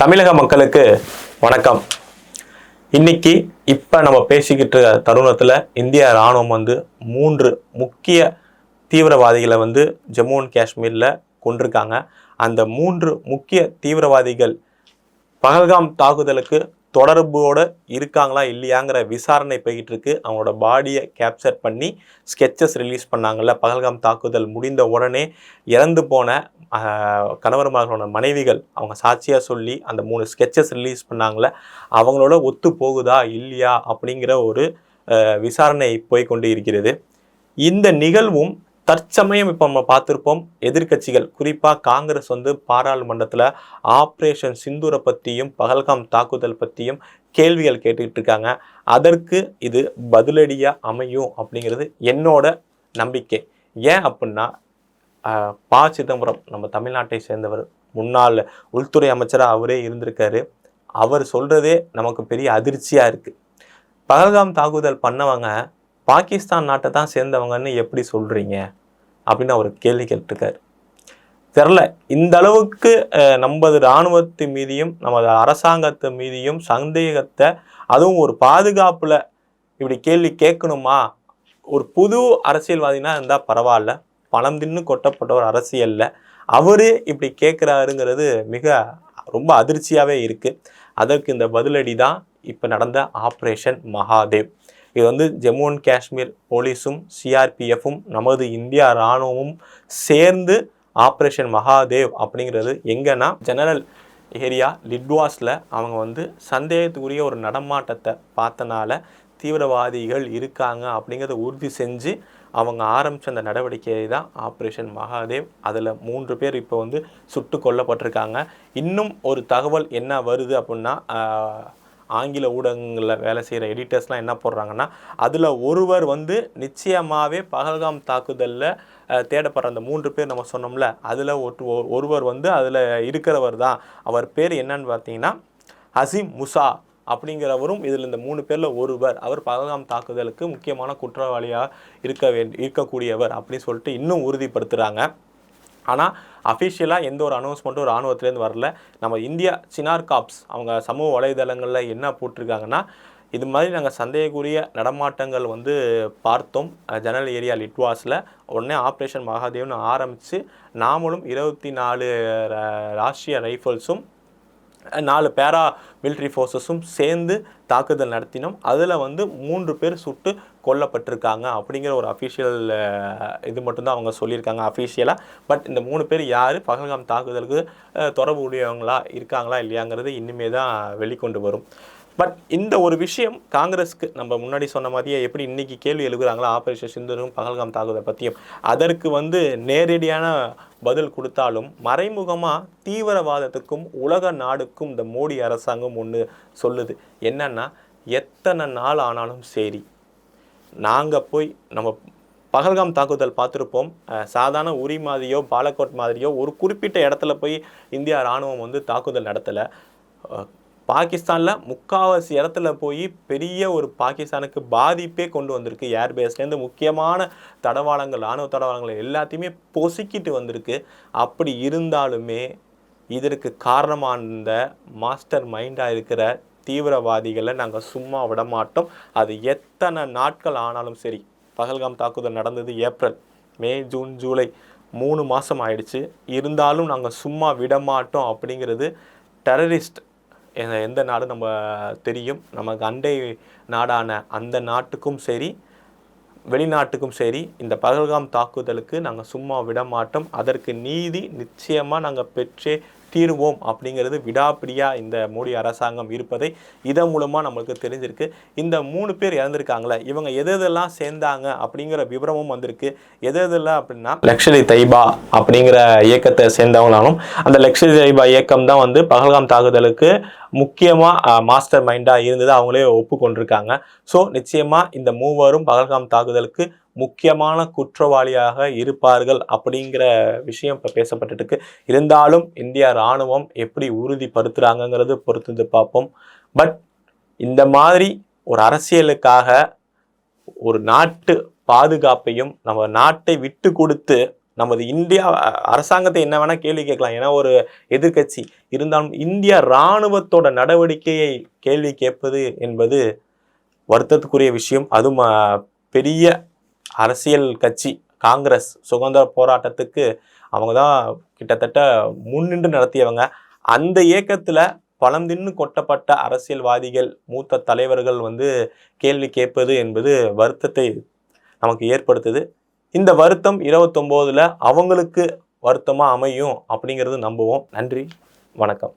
தமிழக மக்களுக்கு வணக்கம். இன்னைக்கு இப்போ நம்ம பேசிக்கிட்டு இருக்க தருணத்தில் இந்திய ராணுவம் வந்து மூன்று முக்கிய தீவிரவாதிகளை வந்து ஜம்மு அண்ட் காஷ்மீரில் கொண்டிருக்காங்க அந்த மூன்று முக்கிய தீவிரவாதிகள் பகல்காம் தாக்குதலுக்கு தொடர்போடு இருக்காங்களா இல்லையாங்கிற விசாரணை போய்கிட்டு இருக்கு அவங்களோட பாடியை கேப்சர் பண்ணி ஸ்கெச்சஸ் ரிலீஸ் பண்ணாங்கல்ல. பகல்காம் தாக்குதல் முடிந்த உடனே இறந்து போன கணவர் கணவர்மார்களோட மனைவிகள் அவங்க சாட்சியாக சொல்லி அந்த மூணு ஸ்கெச்சஸ் ரிலீஸ் பண்ணாங்கல்ல. அவங்களோட ஒத்து போகுதா இல்லையா அப்படிங்கிற ஒரு விசாரணை போய்கொண்டு இருக்கிறது. இந்த நிகழ்வும் தற்சமயம் இப்போ நம்ம பார்த்துருப்போம் எதிர்க்கட்சிகள் குறிப்பாக காங்கிரஸ் வந்து பாராளுமன்றத்தில் ஆப்ரேஷன் சிந்தூரை பற்றியும் பகல்காம் தாக்குதல் பற்றியும் கேள்விகள் கேட்டுக்கிட்டு இருக்காங்க அதற்கு இது பதிலடியாக அமையும் அப்படிங்கிறது என்னோட நம்பிக்கை. ஏன் அப்படின்னா பா ப. சிதம்பரம் நம்ம தமிழ்நாட்டை சேர்ந்தவர் முன்னாள் உள்துறை அமைச்சராக அவரே இருந்திருக்காரு. அவர் சொல்கிறதே நமக்கு பெரிய அதிர்ச்சியாக இருக்குது பகல்காம் தாக்குதல் பண்ணவங்க பாகிஸ்தான் நாட்டை தான் சேர்ந்தவங்கன்னு எப்படி சொல்கிறீங்க அப்படின்னு அவர் கேள்வி கேட்டிருக்காரு. தெரில இந்த அளவுக்கு நமது இராணுவத்து மீதியும் நமது அரசாங்கத்து மீதியும் சந்தேகத்தை அதுவும் ஒரு பாதுகாப்பில் இப்படி கேள்வி கேட்கணுமா? ஒரு புது அரசியல்வாதினா இருந்தால் பரவாயில்ல. பணம் தின்னு கொட்டப்பட்ட ஒரு அரசியலில் அவரே இப்படி கேட்குறாருங்கிறது மிக ரொம்ப அதிர்ச்சியாகவே இருக்குது அதற்கு இந்த பதிலடி தான் இப்போ நடந்த ஆப்ரேஷன் மகாதேவ். இது வந்து ஜம்மு அண்ட் காஷ்மீர் போலீஸும் சிஆர்பிஎஃப்பும் நமது இந்தியா இராணுவமும் சேர்ந்து ஆப்ரேஷன் மகாதேவ் அப்படிங்கிறது எங்கன்னா ஜெனரல் ஏரியா லிட்வாஸில் அவங்க வந்து சந்தேகத்துக்குரிய ஒரு நடமாட்டத்தை பார்த்தனால தீவிரவாதிகள் இருக்காங்க அப்படிங்கிறத உறுதி செஞ்சு அவங்க ஆரம்பித்த அந்த நடவடிக்கையை தான் ஆப்ரேஷன் மகாதேவ். அதில் மூன்று பேர் இப்போ வந்து சுட்டு கொல்லப்பட்டிருக்காங்க. இன்னும் ஒரு தகவல் என்ன வருது அப்படின்னா ஆங்கில ஊடகங்களில் வேலை செய்கிற எடிட்டர்ஸ்லாம் என்ன போடுறாங்கன்னா அதில் ஒருவர் வந்து நிச்சயமாகவே பகல்காம் தாக்குதலில் தேடப்படுற அந்த மூன்று பேர் நம்ம சொன்னோம்ல அதில் ஒருவர் வந்து அதில் இருக்கிறவர் தான். அவர் பேர் என்னன்னு பார்த்தீங்கன்னா ஹசீம் முசா அப்படிங்கிறவரும் இதில் இந்த மூணு பேரில் ஒருவர். அவர் பகல்காம் தாக்குதலுக்கு முக்கியமான குற்றவாளியாக இருக்க வேண்டி இருக்கக்கூடியவர் அப்படின்னு சொல்லிட்டு இன்னும் உறுதிப்படுத்துகிறாங்க ஆனால் அஃபிஷியலாக எந்த ஒரு அனௌன்ஸ்மெண்ட்டும் ராணுவத்துலேருந்து வரல. நம்ம இந்தியா சினார் காப்ஸ் அவங்க சமூக வலைதளங்களில் என்ன போட்டிருக்காங்கன்னா இது மாதிரி நாங்கள் சந்தேகக்குரிய நடமாட்டங்கள் வந்து பார்த்தோம். ஜெனரல் ஏரியா லிட்வாஸில். உடனே ஆப்ரேஷன் மகாதேவ்னு ஆரம்பித்து நாமளும் இருபத்தி நாலு ர- ராஷ்ட்ரிய ரைஃபிள்ஸும் நாலு பேரா மிலிட்ரி ஃபோர்ஸஸும் சேர்ந்து தாக்குதல் நடத்தினோம். அதில் வந்து மூன்று பேர் சுட்டு கொல்லப்பட்டிருக்காங்க அப்படிங்கிற ஒரு அஃபிஷியல் இது மட்டும்தான் அவங்க சொல்லியிருக்காங்க அஃபிஷியலாக பட் இந்த மூணு பேர் யார்? பகல்காம் தாக்குதலுக்கு தொடர்பு உடையவங்களா இருக்காங்களா இல்லையாங்கிறது இனிமே தான் வெளிக்கொண்டு வரும். பட் இந்த ஒரு விஷயம் காங்கிரஸ்க்கு நம்ம முன்னாடி சொன்ன மாதிரியே எப்படி இன்னைக்கு கேள்வி எழுகிறாங்களோ ஆபரேஷன் சிந்துனும் பகல்காம் தாக்குதல் பற்றியும் அதற்கு வந்து நேரடியான பதில் கொடுத்தாலும் மறைமுகமாக தீவிரவாதத்துக்கும் உலக நாடுக்கும் இந்த மோடி அரசாங்கம் ஒன்று சொல்லுது. என்னன்னா எத்தனை நாள் ஆனாலும் சரி நாங்கள் போய் நம்ம பகல்காம் தாக்குதல் பார்த்துருப்போம். சாதாரண உரி மாதிரியோ பாலக்கோட் மாதிரியோ ஒரு குறிப்பிட்ட இடத்துல போய் இந்தியா இராணுவம் வந்து தாக்குதல் நடத்தலை. பாகிஸ்தானில் முக்காவாசி இடத்துல போய் பெரிய ஒரு பாகிஸ்தானுக்கு பாதிப்பே கொண்டு வந்திருக்கு. ஏர்பேஸ்லேருந்து முக்கியமான தடவாளங்கள் ஆணவ தடவாளங்கள் எல்லாத்தையுமே பொசுக்கிட்டு வந்திருக்கு. அப்படி இருந்தாலுமே இதற்கு காரணமான மாஸ்டர் மைண்டாக இருக்கிற தீவிரவாதிகளை நாங்கள் சும்மா விட மாட்டோம். அது எத்தனை நாட்கள் ஆனாலும் சரி பகல்காம் தாக்குதல் நடந்தது ஏப்ரல் மே ஜூன் ஜூலை மூணு மாதம் ஆயிடுச்சு. இருந்தாலும் நாங்கள் சும்மா விடமாட்டோம் அப்படிங்கிறது டெரரிஸ்ட் எந்த- எந்த நாடு நம்ம தெரியும். நமக்கு அண்டை நாடான அந்த நாட்டுக்கும் சரி வெளிநாட்டுக்கும் சரி இந்த பகல்காம் தாக்குதலுக்கு நாங்கள் சும்மா விட மாட்டோம் அதற்கு நீதி நிச்சயமாக நாங்கள் பெற்றே தீருவோம் அப்படிங்கிறது விடாப்பிடியாக இந்த மோடி அரசாங்கம் இருப்பதை இதன் மூலமாக நம்மளுக்கு தெரிஞ்சிருக்கு. இந்த மூணு பேர் இறந்துருக்காங்களே இவங்க எது எதெல்லாம் சேர்ந்தாங்க அப்படிங்கிற விவரமும் வந்திருக்கு. எது எதெல்லாம் அப்படின்னா லக்ஷரி தைபா அப்படிங்கிற இயக்கத்தை சேர்ந்தவங்களாலும் அந்த லக்ஷரி தைபா இயக்கம் தான் வந்து பகல்காம் தாக்குதலுக்கு முக்கியமாக மாஸ்டர் மைண்டாக இருந்தது அவங்களே ஒப்புக்கொண்டிருக்காங்க. ஸோ நிச்சயமாக இந்த மூவரும் பகல்காம் தாக்குதலுக்கு முக்கியமான குற்றவாளியாக இருப்பார்கள் அப்படிங்கிற விஷயம் இப்போ பேசப்பட்டுட்டு இருக்கு இருந்தாலும் இந்தியா இராணுவம் எப்படி உறுதிப்படுத்துகிறாங்கங்கிறது பொறுத்து பார்ப்போம். பட் இந்த மாதிரி ஒரு அரசியலுக்காக ஒரு நாட்டு பாதுகாப்பையும் நம்ம நாட்டை விட்டு கொடுத்து நமது இந்தியா அரசாங்கத்தை என்ன வேணால் கேள்வி கேட்கலாம். ஏன்னா ஒரு எதிர்க்கட்சி. இருந்தாலும் இந்திய இராணுவத்தோட நடவடிக்கையை கேள்வி கேட்பது என்பது வருத்தத்துக்குரிய விஷயம். அதுவும் பெரிய அரசியல் கட்சி காங்கிரஸ் சுதந்திர போராட்டத்துக்கு அவங்க தான் கிட்டத்தட்ட முன்னின்று நடத்தியவங்க. அந்த இயக்கத்தில் பலம் தின்னு கொட்டப்பட்ட அரசியல்வாதிகள் மூத்த தலைவர்கள் வந்து கேள்வி கேட்பது என்பது வருத்தத்தை நமக்கு ஏற்படுத்துது. இந்த வருத்தம் இருபத்தொம்போதில் அவங்களுக்கு வருத்தமாக அமையும் அப்படிங்கிறது நம்புவோம். நன்றி வணக்கம்.